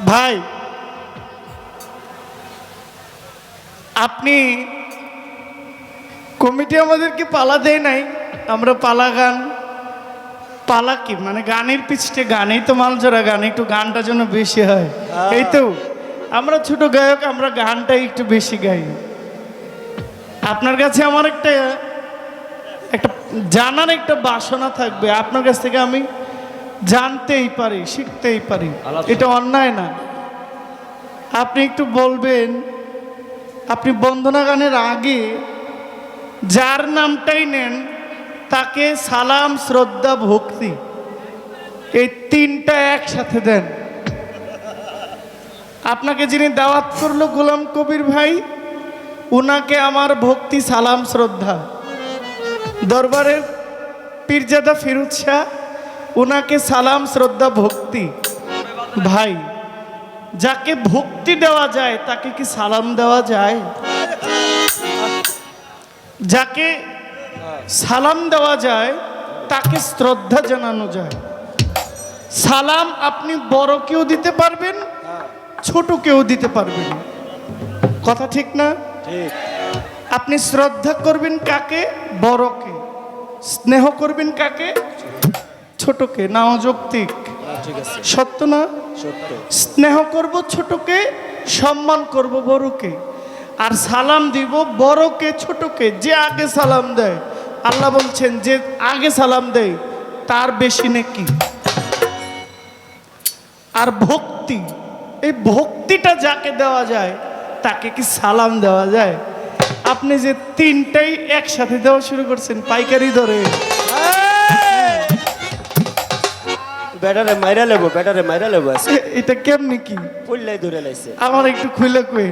ভাই আপনি কমিটি আমাদেরকে পালা দেয় নাই আমরা পালা গান পালা কি? মানে গানের পিছটে গানেই তো মালজোড়া গান একটু গানটা যেন বেশি হয়। এই তো আমরা ছোট গায়ক আমরা গানটাই একটু বেশি গাই। আপনার কাছে আমার একটা একটা জানার একটা বাসনা থাকবে আপনার কাছ থেকে আমি জানতেই পারি শিখতেই পারি। এটা অন্যায় না। আপনি একটু বলবেন আপনি বন্দনা গানের আগে যার নামটাই নেন তাকে সালাম শ্রদ্ধা ভক্তি এই তিনটা একসাথে দেন। আপনাকে যিনি দাওয়াত করল গোলাম কবির ভাই উনাকে আমার ভক্তি সালাম শ্রদ্ধা। দরবারের পীরজাদা ফিরুজ শাহ উনাকে সালাম শ্রদ্ধা ভক্তি। ভাই যাকে ভক্তি দেওয়া যায় তাকে কি সালাম দেওয়া যায়? যাকে সালাম দেওয়া যায় তাকে শ্রদ্ধা জানানো যায়। সালাম আপনি বড়কেও দিতে পারবেন ছোটকেও দিতে পারবেন। কথা ঠিক না? আপনি শ্রদ্ধা করবেন কাকে? বড়কে। স্নেহ করবেন কাকে? ছোটকে না অযৌক্তিক? হ্যাঁ, সত্য না? স্নেহ করব ছোটকে সম্মান করব বড়কে। আর সালাম দিব বড়কে ছোটকে যে আগে সালাম দেয়। আল্লাহ বলছেন যে আগে সালাম দেয় তার বেশি নাকি। আর ভক্তি এই ভক্তিটা যাকে দেওয়া যায় তাকে কি সালাম দেওয়া যায়? আপনি যে তিনটাই একসাথে দেওয়া শুরু করছেন পাইকারি ধরে ব্যাটারে মাইরা লেবো ব্যাটারে মাইরা লেবো আছে। এটা কেমনি কি? পল্লাই ধরে লাইছে। আমার একটু খুলে কই।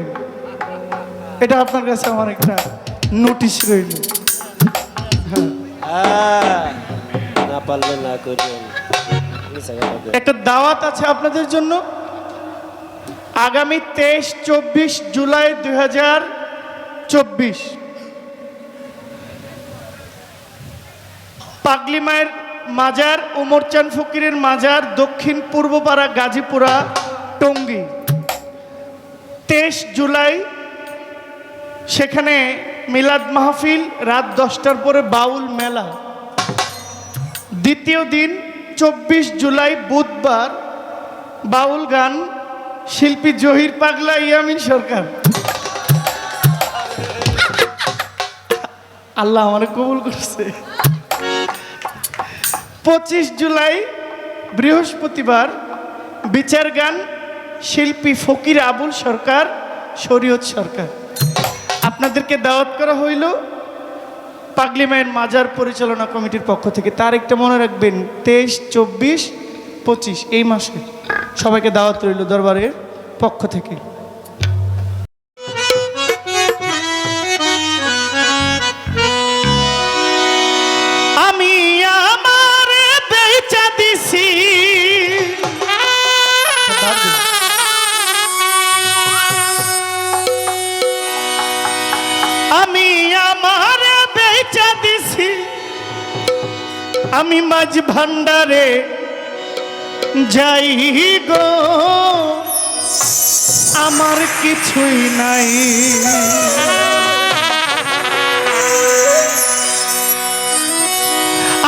এটা আপনার কাছে আমার একটা নোটিশ রইল। না পারলে না করি। একটা দাওয়াত আছে আপনাদের জন্য। আগামী তেইশ চব্বিশ জুলাই দুই হাজার চব্বিশ। পাগলি মায়ের মাজার উমরচান ফকিরের মাজার দক্ষিণ পূর্বপাড়া গাজীপুরা টঙ্গী। তেইশ জুলাই সেখানে মিলাদ মাহফিল, রাত দশটার পরে বাউল মেলা। দ্বিতীয় দিন, চব্বিশ জুলাই বুধবার, বাউল গান, শিল্পী জহির পাগলা, ইয়ামিন সরকার। আল্লাহ আমার কবুল করছে। পঁচিশ জুলাই বৃহস্পতিবার বিচার গান শিল্পী ফকির আবুল সরকার, শরীয়ত সরকার। আপনাদেরকে দাওয়াত করা হইল পাগলি মায়ের মাজার পরিচালনা কমিটির পক্ষ থেকে। তার একটা মনে রাখবেন, তেইশ, চব্বিশ, পঁচিশ, এই মাসে সবাইকে দাওয়াত রইল দরবারের পক্ষ থেকে। আমি আমার বেচা দিছি। আমি মাঝ ভান্ডারে যাই গো। আমার কিছুই নাই।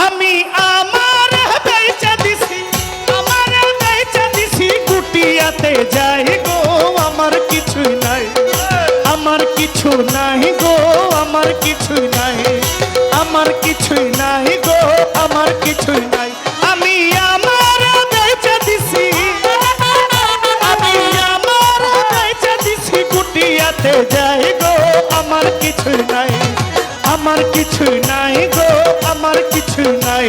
আমি আমার বেচা দিছি। আমার বেচা দিছি কুটিয়াতে যাই কিছু নাই গো, আমার কিছুই নাই। আমার কিছুই নাই গো, আমার কিছুই নাই। আমি আমার বেচা দিছি। আমি আমার বেচা দিছি, কুটিয়াতে যাই গো, আমার কিছুই নাই। আমার কিছুই নাই গো, আমার কিছুই নাই।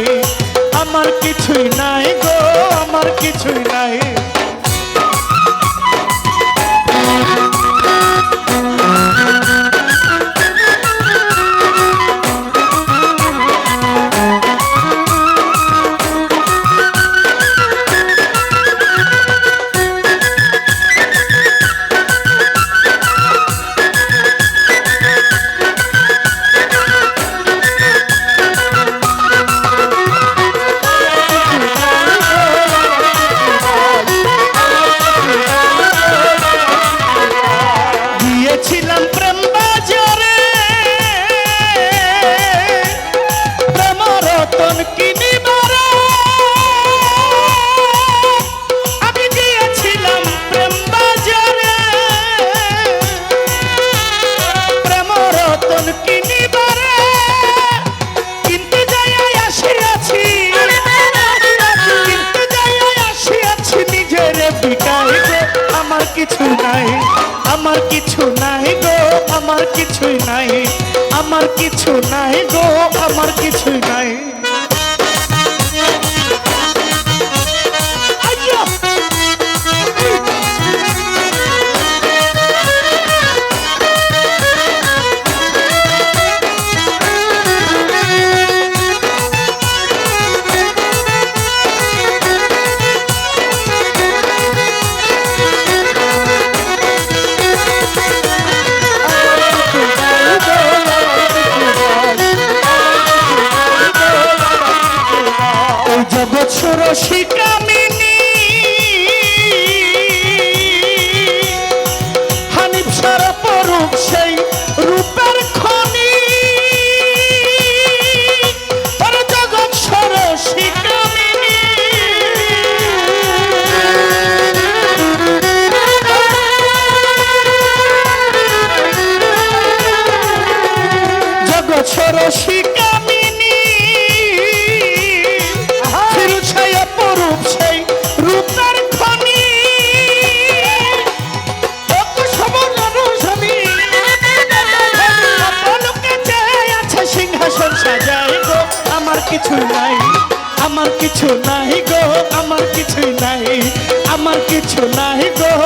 কিছুই নাই আমার কিছু নাই গো আমার কিছুই নাই।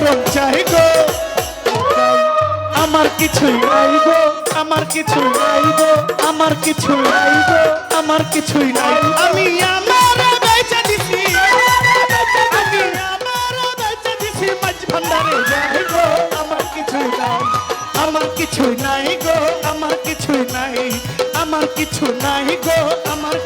মরণ চাই গো। আমার কিছু নাই গো, আমার কিছুই নাই গো, আমার কিছু নাই গো, আমার কিছু নাই আমি আমার বেচা দিছি, আমি আমার বেচা দিছি, মাছ গো। আমার কিছুই নাই, আমার গো, আমার কিছুই নাই, আমার কিছু নাই গো, আমার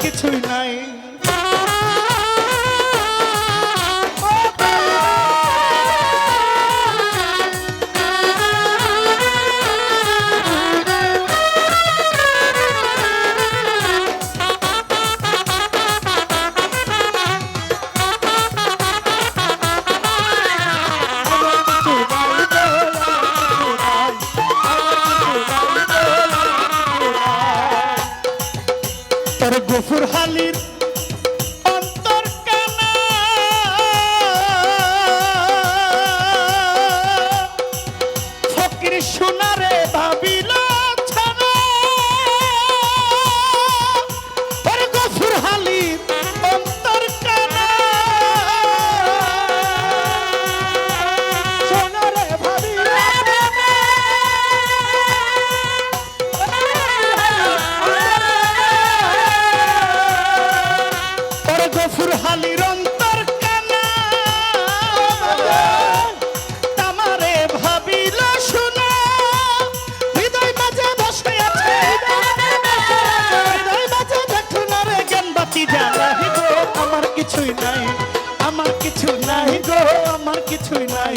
নাই গো আমার কিছুই নাই।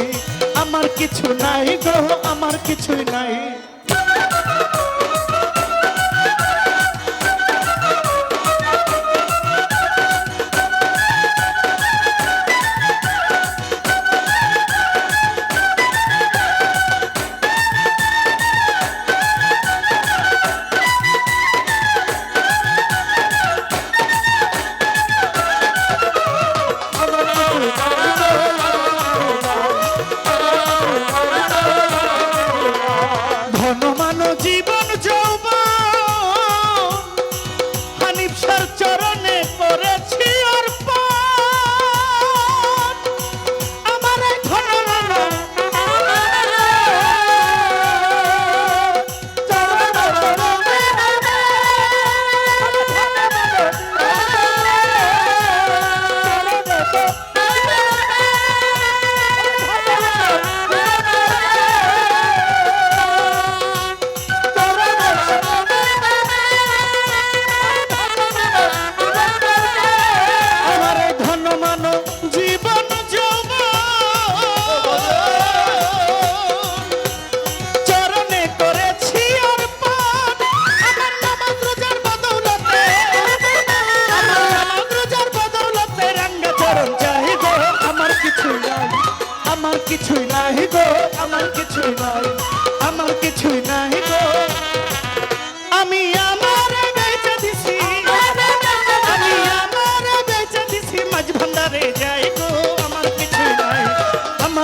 আমার কিছু নাই গো আমার কিছুই নাই।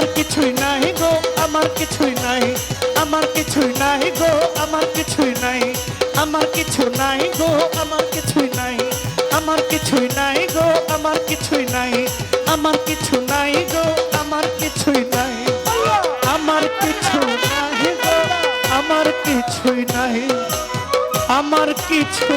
আমার কিছুই নাই গো, আমার কিছুই নাই, আমার কিছুই নাই গো, আমার কিছুই নাই, আমার কিছু নাই গো, আমার কিছুই নাই, আমার কিছুই নাই গো, আমার কিছুই নাই, আমার কিছু নাই গো, আমার কিছুই নাই, আমার কিছু নাই গো, আমার কিছুই নাই, আমার কিছু